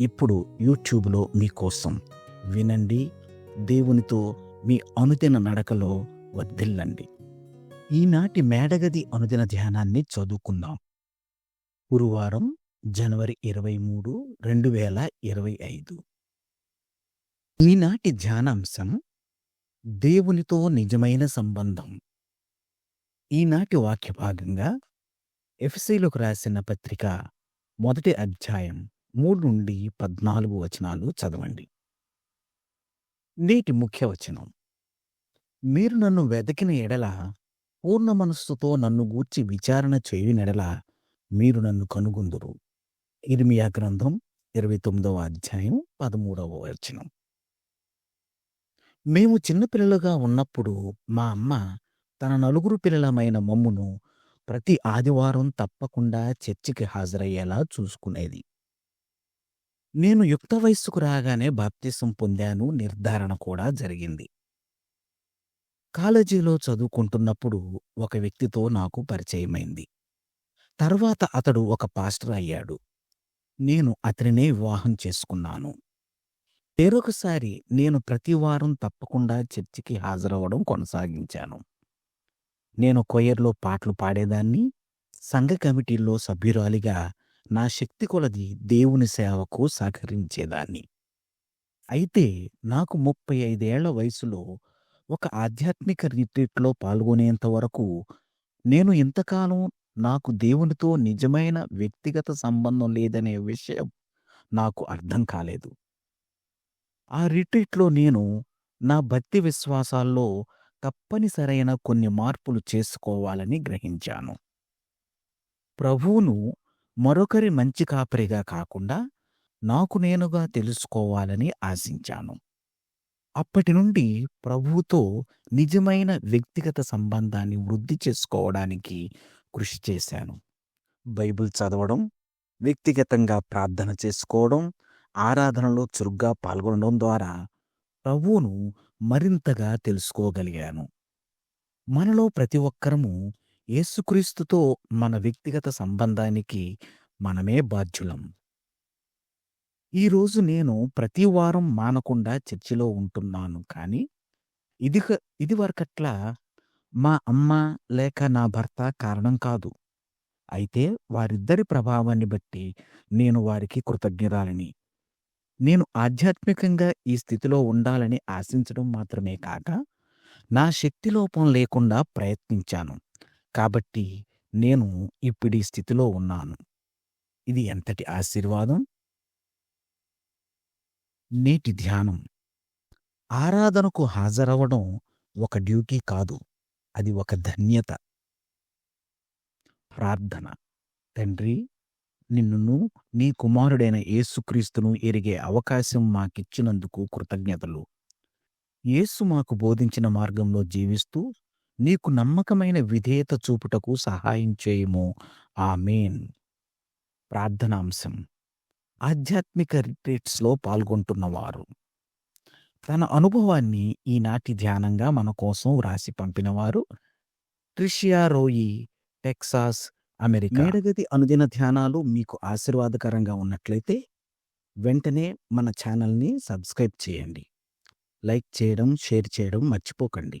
ఇప్పుడు యూట్యూబ్లో మీకోసం వినండి దేవునితో మీ అనుదిన నడకలో వర్ధిల్లండి. ఈనాటి మేడగది అనుదిన ధ్యానాన్ని చదువుకుందాం. గురువారం జనవరి ఇరవై మూడు రెండు వేల ఇరవై ఐదు. ఈనాటి ధ్యానాంశం దేవునితో నిజమైన సంబంధం. ఈనాటి వాక్య భాగంగా ఎఫ్సీలకు రాసిన పత్రిక మొదటి అధ్యాయం మూడు నుండి పద్నాలుగు వచనాలు చదవండి. నేటి ముఖ్య వచనం. మీరు నన్ను వెతికిన ఎడల పూర్ణ మనస్సుతో నన్ను గూర్చి విచారణ చేయునెడల మీరు నన్ను కనుగొందురు. ఇర్మియా గ్రంథం ఇరవై తొమ్మిదవ అధ్యాయం పదమూడవ వచనం. మేము చిన్నపిల్లలుగా ఉన్నప్పుడు మా అమ్మ తన నలుగురు పిల్లలమైన మమ్మును ప్రతి ఆదివారం తప్పకుండా చర్చికి హాజరయ్యేలా చూసుకునేది. నేను యుక్త వయస్సుకు రాగానే బాప్తిసం పొందాను నిర్ధారణ కూడా జరిగింది. కాలేజీలో చదువుకుంటున్నప్పుడు ఒక వ్యక్తితో నాకు పరిచయమైంది. తర్వాత అతడు ఒక పాస్టర్ అయ్యాడు. నేను అతనినే వివాహం చేసుకున్నాను. వేరొకసారి నేను ప్రతివారం తప్పకుండా చర్చికి హాజరవ్వడం కొనసాగించాను. నేను కొయ్యర్లో పాటలు పాడేదాన్ని సంఘ కమిటీల్లో సభ్యురాలిగా నా శక్తి కొలది దేవుని సేవకు సహకరించేదాన్ని. అయితే నాకు ముప్పై ఐదేళ్ళ వయసులో ఒక ఆధ్యాత్మిక రిట్రీట్లో పాల్గొనేంత వరకు నేను ఇంతకాలం నాకు దేవునితో నిజమైన వ్యక్తిగత సంబంధం లేదనే విషయం నాకు అర్థం కాలేదు. ఆ రిట్రీట్లో నేను నా భక్తి విశ్వాసాల్లో తప్పనిసరైన కొన్ని మార్పులు చేసుకోవాలని గ్రహించాను. ప్రభువును మరొకరి మంచి కాపరిగా కాకుండా నాకు నేనుగా తెలుసుకోవాలని ఆశించాను. అప్పటి నుండి ప్రభువుతో నిజమైన వ్యక్తిగత సంబంధాన్ని వృద్ధి చేసుకోవడానికి కృషి చేశాను. బైబిల్ చదవడం వ్యక్తిగతంగా ప్రార్థన చేసుకోవడం ఆరాధనలో చురుగ్గా పాల్గొనడం ద్వారా ప్రభువును మరింతగా తెలుసుకోగలిగాను. మనలో ప్రతి ఒక్కరము యేసుక్రీస్తుతో మన వ్యక్తిగత సంబంధానికి మనమే బాధ్యులం. ఈరోజు నేను ప్రతి వారం మానకుండా చర్చిలో ఉంటున్నాను. కానీ ఇది ఇది వరకట్లా మా అమ్మ లేక నా భర్త కారణం కాదు. అయితే వారిద్దరి ప్రభావాన్ని బట్టి నేను వారికి కృతజ్ఞరాలని. నేను ఆధ్యాత్మికంగా ఈ స్థితిలో ఉండాలని ఆశించడం మాత్రమే కాక నా శక్తి లోపం లేకుండా ప్రయత్నించాను. కాబట్టి నేను ఇప్పుడు ఈ స్థితిలో ఉన్నాను. ఇది ఎంతటి ఆశీర్వాదం? నేటి ధ్యానం. ఆరాధనకు హాజరవడం ఒక డ్యూటీ కాదు. అది ఒక ధన్యత. ప్రార్థన. తండ్రి నిన్నును నీ కుమారుడైన యేసుక్రీస్తును ఎరిగే అవకాశం మాకిచ్చినందుకు కృతజ్ఞతలు. యేసు మాకు బోధించిన మార్గంలో జీవిస్తూ నీకు నమ్మకమైన విధేయత చూపుటకు సహాయం చేయము. ఆమెన్. ప్రార్థనాంశం. ఆధ్యాత్మిక రిట్రీట్స్లో పాల్గొంటున్నవారు. తన అనుభవాన్ని ఈనాటి ధ్యానంగా మన కోసం వ్రాసి పంపినవారు ట్రిషియా రోయి టెక్సాస్ అమెరికా. మేడగది అనుదిన ధ్యానాలు మీకు ఆశీర్వాదకరంగా ఉన్నట్లయితే వెంటనే మన ఛానల్ని సబ్స్క్రైబ్ చేయండి. లైక్ చేయడం షేర్ చేయడం మర్చిపోకండి.